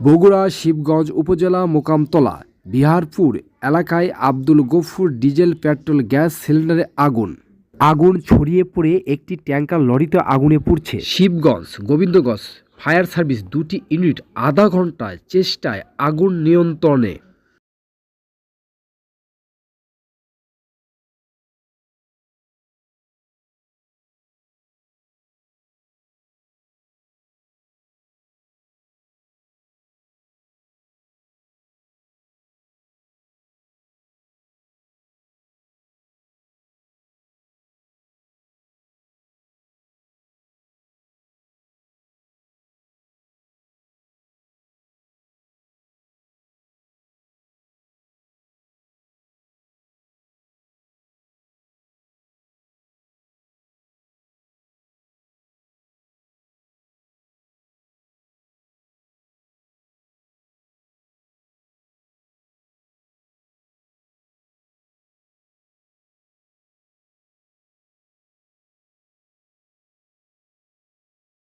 বগুড়া শিবগঞ্জ উপজেলা মোকামতলা বিহারপুর এলাকায় Abdul Gafur diesel petrol gas সিলিন্ডারে আগুন। আগুন ছড়িয়ে পড়ে একটি ট্যাঙ্কার লরিতে আগুনে পুড়ছে। শিবগঞ্জ গোবিন্দগঞ্জ ফায়ার সার্ভিস দুটি ইউনিট আধা ঘন্টায় চেষ্টায় আগুন নিয়ন্ত্রণে